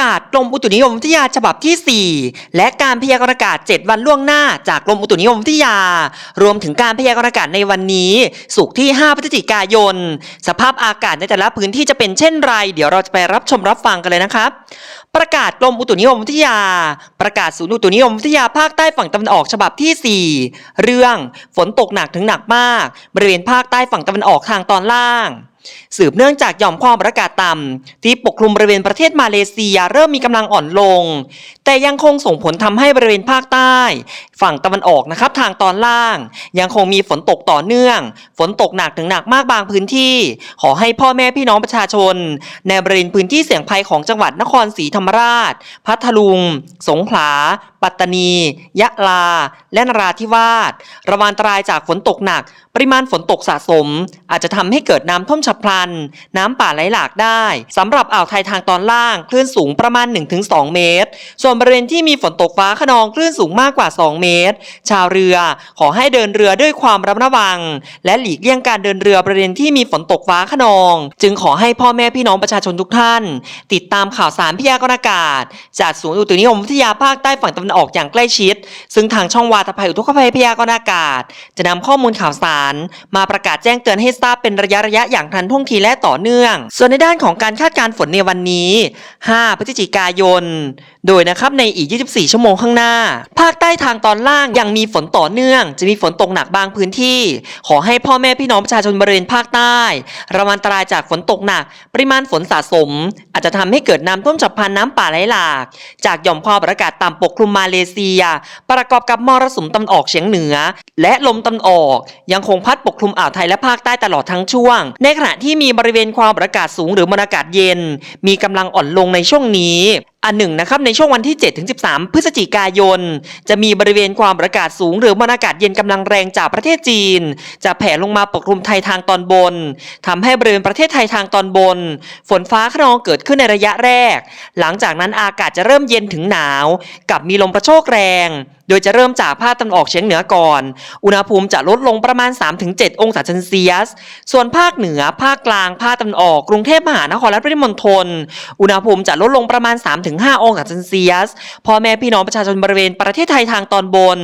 กาศกรมอุตุนิยมวิทยาฉบับที่ 4 และการพยากรณ์อากาศ 7 วันล่วงหน้าจากกรมอุตุนิยมวิทยา รวมถึงการพยากรณ์อากาศในวันนี้สุกที่ 5 พฤศจิกายน สภาพอากาศในแต่ละพื้นที่จะเป็นเช่นไร เดี๋ยวเราจะไปรับชมรับฟังกันเลยนะครับ ประกาศกรมอุตุนิยมวิทยา ประกาศศูนย์อุตุนิยมวิทยาภาคใต้ฝั่งตะวันออกฉบับที่ 4 เรื่องฝนตกหนักถึงหนักมาก บริเวณภาคใต้ฝั่งตะวันออกทางตอนล่าง สืบเนื่องจากหย่อมความกดอากาศต่ำที่ปกคลุมบริเวณประเทศมาเลเซียเริ่มมีกำลังอ่อนลง แต่ยังคงส่งผลทำให้บริเวณภาคใต้ ฝั่งตะวันออกนะครับทางตอนล่าง ยังคงมีฝนตกต่อเนื่อง ฝนตกหนักถึงหนักมากบางพื้นที่ ขอให้พ่อแม่พี่น้องประชาชน ในบริเวณพื้นที่เสี่ยงภัยของจังหวัดนครศรีธรรมราช พัทลุง สงขลา ปัตตานี ยะลา และนราธิวาสระวังอันตรายจากฝนตกหนัก ปริมาณฝนตกสะสม อาจจะทำให้เกิดน้ำท่วมฉับพลัน น้ำป่าไหลหลากได้สำหรับอ่าวไทยทางตอนล่างคลื่นสูงประมาณ 1-2 เมตร ส่วนบริเวณที่มีฝนตกฟ้าขนองคลื่นสูงมากกว่า 2 เมตร ชาวเรือขอให้เดินเรือด้วยความระมัดระวัง และหลีกเลี่ยงการเดินเรือบริเวณที่มีฝนตกฟ้าขนอง จึงขอให้พ่อแม่พี่น้องประชาชนทุกท่าน ติดตามข่าวสารพยากรณ์อากาศ จากศูนย์อุตุนิยมวิทยาภาคใต้ฝั่งตะวันออกอย่างใกล้ชิด ซึ่งทางช่องวาตภัยอุทกภัยพยากรณ์อากาศ จะนำข้อมูลข่าวสาร มาประกาศแจ้งเตือนให้ทราบเป็นระยะระยะอย่างทันท่วงทีและต่อเนื่อง ส่วนในด้านของการคาดการณ์ฝนในวันนี้ 5 พฤศจิกายน โดยนะครับในอีก 24 ชั่วโมงข้างหน้า ภาคใต้ทางตอนล่างยังมีฝนต่อเนื่อง จะมีฝนตกหนักบางพื้นที่ ขอให้พ่อแม่พี่น้องประชาชนบริเวณภาคใต้ ระวังอันตรายจากฝนตกหนัก ปริมาณฝนสะสม อาจจะทำให้เกิดน้ำท่วมฉับพลันน้ำป่าไหลหลาก จากหย่อมความกดอากาศต่ำปกคลุมมาเลเซีย ประกอบกับมรสุมตะวันออกเฉียงเหนือ และลมตะวันออก ยังคงพัดปกคลุมอ่าวไทยและภาคใต้ตลอดทั้งช่วง ในขณะที่มีบริเวณความกดอากาศสูงหรือมวลอากาศเย็น มีกำลังอ่อนลงในช่วงนี้ อันหนึ่งนะครับในช่วงวันที่ 7 ถึง 13 พฤศจิกายน จะมีบริเวณความกดอากาศสูง หรือมวลอากาศเย็นกำลังแรงจากประเทศจีน จะแผ่ลงมาปกคลุมไทยทางตอนบนทำให้บริเวณประเทศไทยทางตอนบน ฝนฟ้าขนองเกิดขึ้นในระยะแรก หลังจากนั้นอากาศจะเริ่มเย็นถึงหนาว กับมีลมกระโชกแรง โดยจะเริ่มจากภาคตะวันออกเฉียงเหนือก่อน อุณหภูมิจะลดลงประมาณ 3-7 องศาเซนเซียส ส่วนภาคเหนือ ภาคกลาง ภาคตะวันออก กรุงเทพมหานครและปริมณฑล อุณหภูมิจะลดลงประมาณ 3-5 องศาเซนเซียส พ่อแม่พี่น้องประชาชนบริเวณประเทศไทยทางตอนบน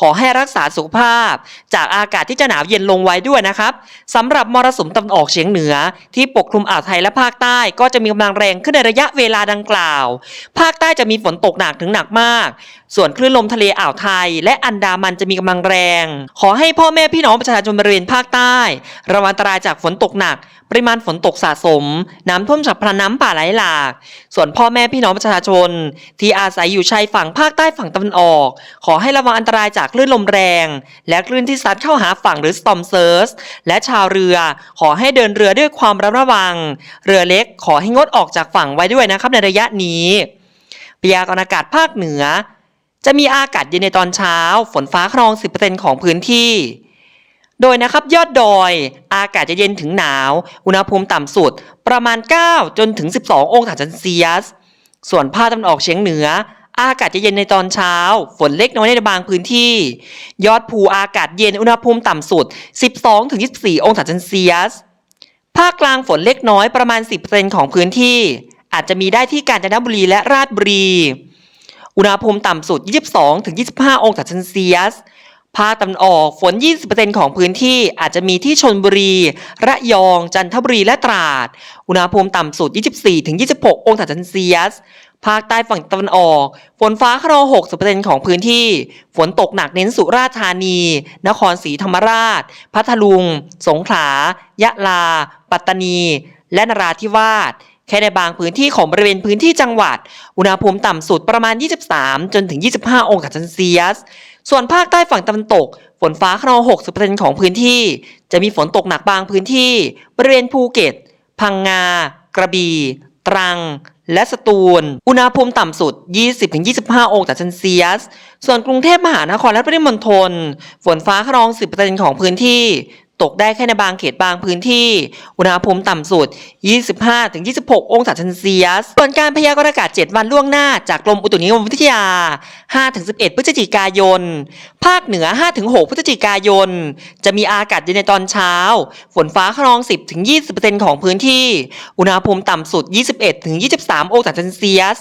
ขอให้รักษาสุขภาพ จากอากาศที่จะหนาวเย็นลงไว้ด้วยนะครับสำหรับมรสุมตะวันออกเฉียงเหนือ ที่ปกคลุมอ่าวไทยและภาคใต้ ก็จะมีกำลังแรงขึ้นในระยะเวลาดังกล่าว ภาคใต้จะมีฝนตกหนักถึงหนักมาก ส่วนคลื่นลมทะเลอ่าวไทย และอันดามันจะมีกำลังแรง ขอให้พ่อแม่พี่น้องประชาชนบริเวณภาคใต้ ระวังอันตรายจากฝนตกหนัก ปริมาณฝนตกสะสม น้ำท่วมฉับพลันน้ำป่าไหลหลาก ส่วนพ่อแม่พี่น้องประชาชน ที่อาศัยอยู่ชายฝั่งภาคใต้ฝั่งตะวันออก ขอให้ระวังอันตรายจากคลื่นลมแรง และคลื่นที่ซัดเข้าหาฝั่งหรือ storm surge และชาวเรือ ขอให้เดินเรือด้วยความระมัดระวัง เรือเล็กขอให้งดออกจากฝั่งไว้ด้วยนะครับในระยะนี้พยากรณ์อากาศภาคเหนือ จะมีอากาศเย็นในตอนเช้า ฝนฟ้าครอง 10%ของพื้นที่ โดยนะครับยอดดอยอากาศจะเย็นถึงหนาว อุณหภูมิต่ำสุดประมาณ 9 จนถึง 12 องศาเซนเซียส ส่วนภาคตะวันออกเฉียงเหนือ อากาศจะเย็นในตอนเช้า ฝนเล็กน้อยในบางพื้นที่ ยอดภูอากาศเย็นอุณหภูมิต่ำสุด 12-24 องศาเซนเซียส ภาคกลางฝนเล็กน้อยประมาณ 10%ของพื้นที่ อาจจะมีได้ที่กาญจนบุรีและราชบุรี อุณหภูมิต่ำสุด 22-25 องศาเซนเซียส ภาคตะวันออกฝน 20%ของพื้นที่อาจจะมีที่ชนบุรี ระยอง จันทบุรี และตราด อุณหภูมิต่ำสุด 24-26 องศาเซนเซียส ภาคใต้ฝั่งตะวันออก ฝนฟ้าขนอง60%ของพื้นที่ ฝนตกหนักเน้นสุราษฎร์ธานี นครศรีธรรมราช พัทลุง สงขลา ยะลา ปัตตานี และนราธิวาส ค่ในบางพื้นที่ของบริเวณพื้นที่จังหวัด อุณหภูมิต่ำสุดประมาณ 23 จนถึง 25 องศาเซนเซียส ส่วนภาคใต้ฝั่งตะวันตก ฝนฟ้าขนอง 60%ของพื้นที่ จะมีฝนตกหนักบางพื้นที่ บริเวณภูเก็ต พังงา กระบี่ ตรัง และสตูล อุณหภูมิต่ำสุด 20-25 องศาเซนเซียส ส่วนกรุงเทพมหานครและปริมณฑล ฝนฟ้าขนอง 10%ของพื้นที่ ตกได้แค่ในบางเขตบางพื้นที่ อุณหภูมิต่ำสุด 25-26 องศาเซนเซียส ส่วนการพยากรณ์อากาศ 7 วันล่วงหน้าจากกรมอุตุนิยมวิทยา 5-11 พฤศจิกายน ภาคเหนือ 5-6 พฤศจิกายน จะมีอากาศเย็นในตอนเช้า ฝนฟ้าขนอง 10-20%ของพื้นที่ อุณหภูมิต่ำสุด 21-23 องศาเซนเซียส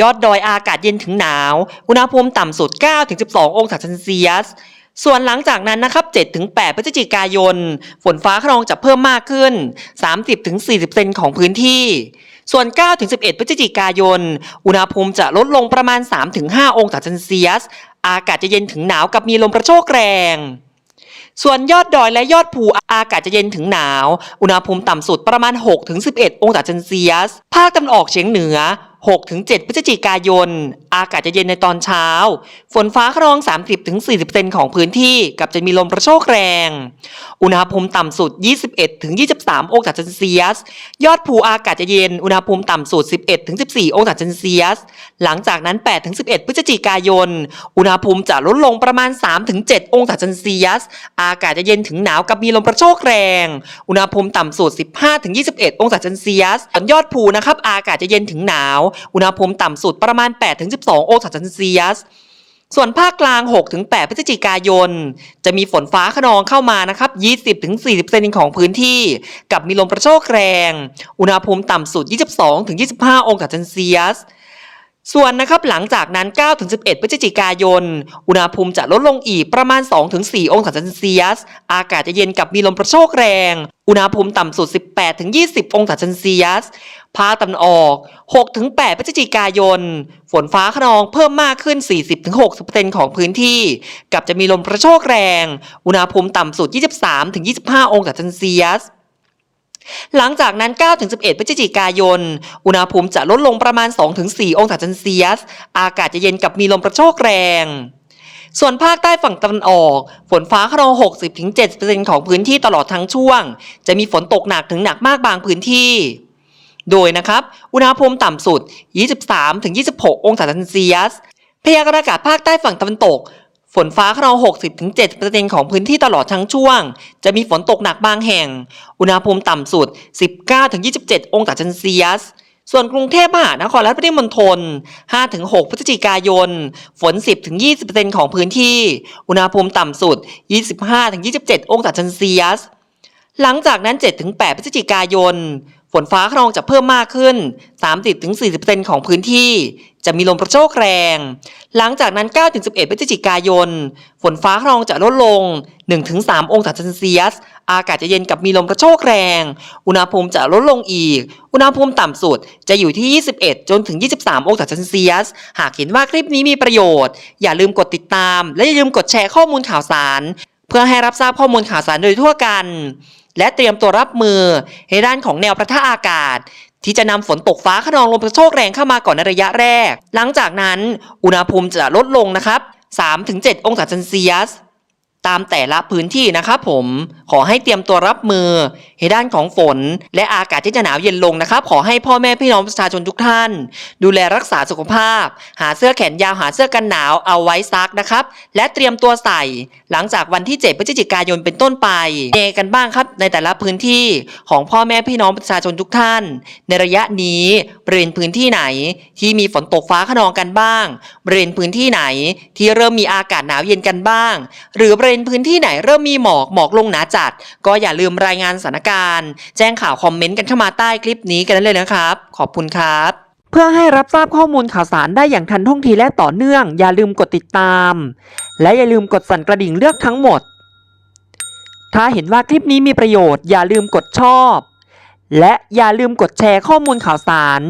ยอดดอยอากาศเย็นถึงหนาว อุณหภูมิต่ำสุด 9-12 องศาเซนเซียส ส่วนหลังจากนั้นนะครับ 7-8 พฤศจิกายน ฝนฟ้าขนองจะเพิ่มมากขึ้น 30-40เซนของพื้นที่ ส่วน 9-11 พฤศจิกายน อุณหภูมิจะลดลงประมาณ 3-5 องศาเซนเซียส อากาศจะเย็นถึงหนาวกับมีลมกระโชกแรง ส่วนยอดดอยและยอดภูอากาศจะเย็นถึงหนาว อุณหภูมิต่ำสุดประมาณ 6-11 องศาเซนเซียส ภาคตะวันออกเฉียงเหนือ 6-7 พฤศจิกายน อากาศจะเย็นในตอนเช้า ฝนฟ้าขนอง 30-40เซนของพื้นที่ กับจะมีลมกระโชกแรง อุณหภูมิต่ำสุด 21-23 องศาเซนเซียส ยอดภูอากาศจะเย็น อุณหภูมิต่ำสุด 11-14 องศาเซนเซียส หลังจากนั้น 8-11 พฤศจิกายน อุณหภูมิจะลดลงประมาณ 3-7 องศาเซนเซียส อากาศจะเย็นถึงหนาวกับมีลมกระโชกแรง อุณหภูมิต่ำสุด 15-21 องศาเซนเซียสส่วนยอดภูนะครับ อากาศจะเย็นถึงหนาวอุณหภูมิต่ำสุดประมาณ 8-12 องศาเซนเซียสส่วนภาคกลาง 6-8 พฤศจิกายน จะมีฝนฟ้าขนองเข้ามานะครับ 20-40เซนของพื้นที่ กับมีลมกระโชกแรง อุณหภูมิต่ำสุด 22-25 องศาเซนเซียส ส่วนนะครับหลังจากนั้น 9-11 พฤศจิกายน อุณหภูมิจะลดลงอีกประมาณ 2-4 องศาเซนเซียส อากาศจะเย็นกับมีลมกระโชกแรง อุณหภูมิต่ำสุด 18-20 องศาเซนเซียส ภาคตะวันออก 6-8 พฤศจิกายน ฝนฟ้าขนองเพิ่มมากขึ้น 40-60%ของพื้นที่ กับจะมีลมกระโชกแรง อุณหภูมิต่ำสุด 23-25 องศาเซนเซียส หลังจากนั้น 9-11 พฤศจิกายน อุณหภูมิจะลดลงประมาณ 2-4 องศาเซนเซียส อากาศจะเย็นกับมีลมกระโชกแรง ส่วนภาคใต้ฝั่งตะวันออก ฝนฟ้าขนอง 60-70%ของพื้นที่ตลอดทั้งช่วง จะมีฝนตกหนักถึงหนักมากบางพื้นที่ โดยนะครับ อุณหภูมิต่ำสุด 23-26 องศาเซนเซียส พยากรณ์อากาศภาคใต้ฝั่งตะวันตก ฝนฟ้าขนอง 60-70%ของพื้นที่ตลอดทั้งช่วง จะมีฝนตกหนักบางแห่ง อุณหภูมิต่ำสุด 19-27 องศาเซนเซียส ส่วนกรุงเทพมหานครและปริมณฑล 5-6 พฤศจิกายน ฝน 10-20%ของพื้นที่ อุณหภูมิต่ำสุด 25-27 องศาเซนเซียส หลังจากนั้น 7-8 พฤศจิกายน ฝนฟ้าขนองจะเพิ่มมากขึ้น 30-40%ของพื้นที่ จะมีลมกระโชกแรง หลังจากนั้น 9-11พฤศจิกายน ฝนฟ้าขนองจะลดลง 1-3 องศาเซนเซียส อากาศจะเย็นกับมีลมกระโชกแรง อุณหภูมิจะลดลงอีก อุณหภูมิต่ำสุดจะอยู่ที่ 21 จนถึง 23 องศาเซนเซียส หากเห็นว่าคลิปนี้มีประโยชน์ อย่าลืมกดติดตาม และอย่าลืมกดแชร์ข้อมูลข่าวสาร เพื่อให้รับทราบข้อมูลข่าวสารโดยทั่วกัน และเตรียมตัวรับมือในด้านของแนวประทะอากาศ ที่จะนำฝนตกฟ้าขนองลมกระโชกแรงเข้ามาก่อนในระยะแรก หลังจากนั้น อุณหภูมิจะลดลงนะครับ3-7 องศาเซนเซียส ตามแต่ละพื้นที่นะครับผมขอให้เตรียมตัวรับมือในด้านของฝน และอากาศที่จะหนาวเย็นลงนะครับ ขอให้พ่อแม่พี่น้องประชาชนทุกท่าน ดูแลรักษาสุขภาพ หาเสื้อแขนยาวหาเสื้อกันหนาวเอาไว้ซักนะครับ และเตรียมตัวใส่ หลังจากวันที่ 7 พฤศจิกายนเป็นต้นไปเอกันบ้างครับ ในแต่ละพื้นที่ของพ่อแม่พี่น้องประชาชนทุกท่าน ในระยะนี้บริเวณพื้นที่ไหน ที่มีฝนตกฟ้าขนองกันบ้างบริเวณพื้นที่ไหน ที่เริ่มมีอากาศหนาวเย็นกันบ้าง หรือบริเวณพื้นที่ไหนเริ่มมีหมอกหมอกลงหนาจัด ก็อย่าลืมรายงานสถานการณ์ แจ้งข่าวคอมเมนต์กันเข้ามาใต้คลิปนี้กันได้เลยนะครับ ขอบคุณครับเพื่อให้รับทราบข้อมูลข่าวสารได้อย่างทันท่วงทีและต่อเนื่อง อย่าลืมกดติดตาม และอย่าลืมกดสั่นกระดิ่งเลือกทั้งหมด ถ้าเห็นว่าคลิปนี้มีประโยชน์ อย่าลืมกดชอบ และอย่าลืมกดแชร์ข้อมูลข่าวสาร